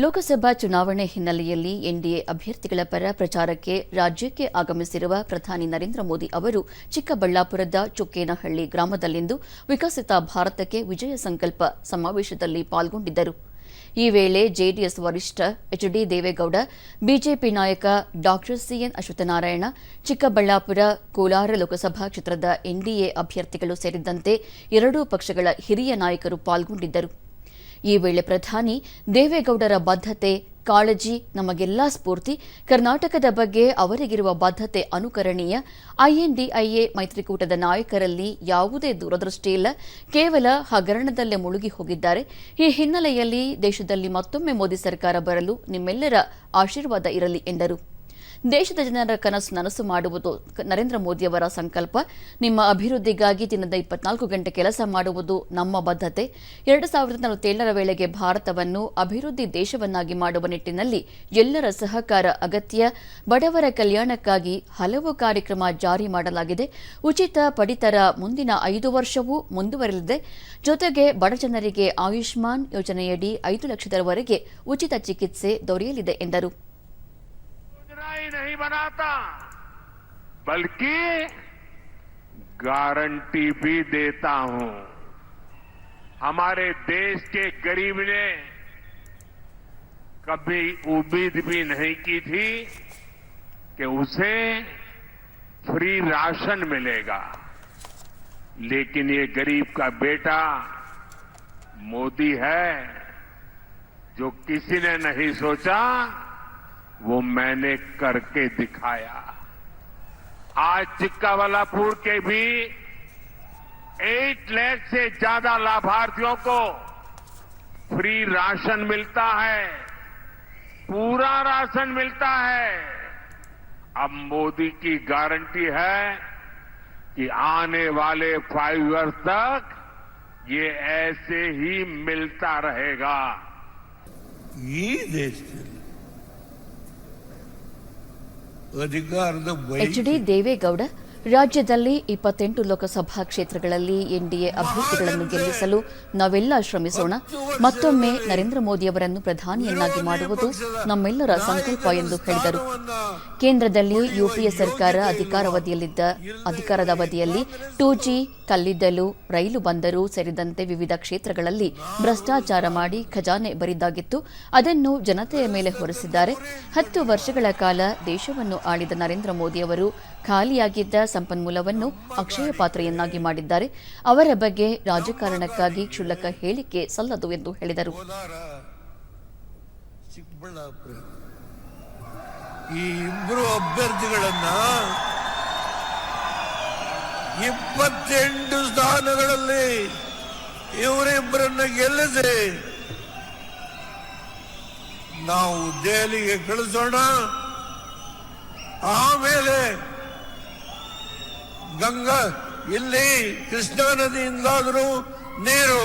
ಲೋಕಸಭಾ ಚುನಾವಣೆ ಹಿನ್ನೆಲೆಯಲ್ಲಿ ಎನ್ಡಿಎ ಅಭ್ಯರ್ಥಿಗಳ ಪರ ಪ್ರಚಾರಕ್ಕೆ ರಾಜ್ಯಕ್ಕೆ ಆಗಮಿಸಿರುವ ಪ್ರಧಾನಿ ನರೇಂದ್ರ ಮೋದಿ ಅವರು ಚಿಕ್ಕಬಳ್ಳಾಪುರದ ಚುಕ್ಕೇನಹಳ್ಳಿ ಗ್ರಾಮದಲ್ಲಿಂದು ವಿಕಸಿತ ಭಾರತಕ್ಕೆ ವಿಜಯ ಸಂಕಲ್ಪ ಸಮಾವೇಶದಲ್ಲಿ ಪಾಲ್ಗೊಂಡಿದ್ದರು. ಈ ವೇಳೆ ಜೆಡಿಎಸ್ ವರಿಷ್ಠ ಎಚ್ ಡಿ ದೇವೇಗೌಡ, ಬಿಜೆಪಿ ನಾಯಕ ಡಾ ಸಿಎನ್ ಅಶ್ವತ್ಥನಾರಾಯಣ, ಚಿಕ್ಕಬಳ್ಳಾಪುರ ಕೋಲಾರ ಲೋಕಸಭಾ ಕ್ಷೇತ್ರದ ಎನ್ಡಿಎ ಅಭ್ಯರ್ಥಿಗಳು ಸೇರಿದಂತೆ ಎರಡೂ ಪಕ್ಷಗಳ ಹಿರಿಯ ನಾಯಕರು ಪಾಲ್ಗೊಂಡಿದ್ದರು. ಈ ವೇಳೆ ಪ್ರಧಾನಿ ದೇವೇಗೌಡರ ಬದ್ಧತೆ, ಕಾಳಜಿ, ನಮಗೆಲ್ಲಾ ಸ್ಫೂರ್ತಿ, ಕರ್ನಾಟಕದ ಬಗ್ಗೆ ಅವರಿಗಿರುವ ಬದ್ಧತೆ ಅನುಕರಣೀಯ, ಐಎನ್ಡಿಐಎ ಮೈತ್ರಿಕೂಟದ ನಾಯಕರಲ್ಲಿ ಯಾವುದೇ ದೂರದೃಷ್ಟಿ ಇಲ್ಲ, ಕೇವಲ ಹಗರಣದಲ್ಲೇ ಮುಳುಗಿ ಹೋಗಿದ್ದಾರೆ. ಈ ಹಿನ್ನೆಲೆಯಲ್ಲಿ ದೇಶದಲ್ಲಿ ಮತ್ತೊಮ್ಮೆ ಮೋದಿ ಸರ್ಕಾರ ಬರಲು ನಿಮ್ಮೆಲ್ಲರ ಆಶೀರ್ವಾದ ಇರಲಿ ಎಂದರು. ದೇಶದ ಜನರ ಕನಸು ನನಸು ಮಾಡುವುದು ನರೇಂದ್ರ ಮೋದಿಯವರ ಸಂಕಲ್ಪ. ನಿಮ್ಮ ಅಭಿವೃದ್ಧಿಗಾಗಿ ದಿನದ ಇಪ್ಪತ್ನಾಲ್ಕು ಗಂಟೆ ಕೆಲಸ ಮಾಡುವುದು ನಮ್ಮ ಬದ್ಧತೆ. ಎರಡು ಸಾವಿರದ ನಲವತ್ತೇಳರ ವೇಳೆಗೆ ಭಾರತವನ್ನು ಅಭಿವೃದ್ಧಿ ದೇಶವನ್ನಾಗಿ ಮಾಡುವ ನಿಟ್ಟಿನಲ್ಲಿ ಎಲ್ಲರ ಸಹಕಾರ ಅಗತ್ಯ. ಬಡವರ ಕಲ್ಯಾಣಕ್ಕಾಗಿ ಹಲವು ಕಾರ್ಯಕ್ರಮ ಜಾರಿ ಮಾಡಲಾಗಿದೆ. ಉಚಿತ ಪಡಿತರ ಮುಂದಿನ ಐದು ವರ್ಷವೂ ಮುಂದುವರೆಯಲಿದೆ. ಜೊತೆಗೆ ಬಡಜನರಿಗೆ ಆಯುಷ್ಮಾನ್ ಯೋಜನೆಯಡಿ ಐದು ಲಕ್ಷದವರೆಗೆ ಉಚಿತ ಚಿಕಿತ್ಸೆ ದೊರೆಯಲಿದೆ ಎಂದರು. ही नहीं बनाता। बल्कि गारंटी भी देता हूँ। हमारे देश के गरीब ने कभी उम्मीद भी नहीं की थी कि उसे फ्री राशन मिलेगा। लेकिन ये गरीब का बेटा मोदी है, जो किसी ने नहीं सोचा वो मैंने करके दिखाया। आज चिक्कावलापुर के भी 8 लाख से ज़्यादा लाभार्थियों को फ्री राशन मिलता है। पूरा राशन मिलता है। अब मोदी की गारंटी है कि आने वाले फाइव ईयर्स तक ये ऐसे ही मिलता रहेगा। ये देश के लिए। ಡಿ ಬಯಕೆ ದೇವೇಗೌಡ ರಾಜ್ಯದಲ್ಲಿ ಇಪ್ಪತ್ತೆಂಟು ಲೋಕಸಭಾ ಕ್ಷೇತ್ರಗಳಲ್ಲಿ ಎನ್ಡಿಎ ಅಭ್ಯರ್ಥಿಗಳನ್ನು ಗೆಲ್ಲಿಸಲು ನಾವೆಲ್ಲ ಶ್ರಮಿಸೋಣ. ಮತ್ತೊಮ್ಮೆ ನರೇಂದ್ರ ಮೋದಿ ಅವರನ್ನು ಪ್ರಧಾನಿಯನ್ನಾಗಿ ಮಾಡುವುದು ನಮ್ಮೆಲ್ಲರ ಸಂಕಲ್ಪ ಎಂದು ಹೇಳಿದರು. ಕೇಂದ್ರದಲ್ಲಿ ಯುಪಿಎ ಸರ್ಕಾರ ಅಧಿಕಾರಾವಧಿಯಲ್ಲಿದ್ದ ಅಧಿಕಾರದ ಅವಧಿಯಲ್ಲಿ ಟೂ ಜಿ, ಕಲ್ಲಿದ್ದಲು, ರೈಲು ಬಂದರು ಸೇರಿದಂತೆ ವಿವಿಧ ಕ್ಷೇತ್ರಗಳಲ್ಲಿ ಭ್ರಷ್ಟಾಚಾರ ಮಾಡಿ ಖಜಾನೆ ಬರಿದಾಗಿತ್ತು. ಅದನ್ನು ಜನತೆಯ ಮೇಲೆ ಹೊರಿಸಿದ್ದಾರೆ. ಹತ್ತು ವರ್ಷಗಳ ಕಾಲ ದೇಶವನ್ನು ಆಳಿದ ನರೇಂದ್ರ ಮೋದಿ ಅವರು ಖಾಲಿಯಾಗಿದ್ದ ಸಂಪನ್ಮೂಲವನ್ನು ಅಕ್ಷಯ ಪಾತ್ರೆಯನ್ನಾಗಿ ಮಾಡಿದ್ದಾರೆ. ಅವರ ಬಗ್ಗೆ ರಾಜಕಾರಣಕ್ಕಾಗಿ ಕ್ಷುಲ್ಲಕ ಹೇಳಿಕೆ ಸಲ್ಲದು ಎಂದು ಹೇಳಿದರು. ಈ ಇಬ್ಬರು ಅಭ್ಯರ್ಥಿಗಳನ್ನ ಇಪ್ಪತ್ತೆಂಟು ಸ್ಥಾನಗಳಲ್ಲಿ ಇವರಿಬ್ಬರನ್ನ ಗೆಲ್ಲಿಸಿ ನಾವು ದೆಹಲಿಗೆ ಕಳಿಸೋಣ. ಆಮೇಲೆ ಗಂಗಾ ಇಲ್ಲಿ ಕೃಷ್ಣಾ ನದಿಯಿಂದಾದರೂ ನೀರು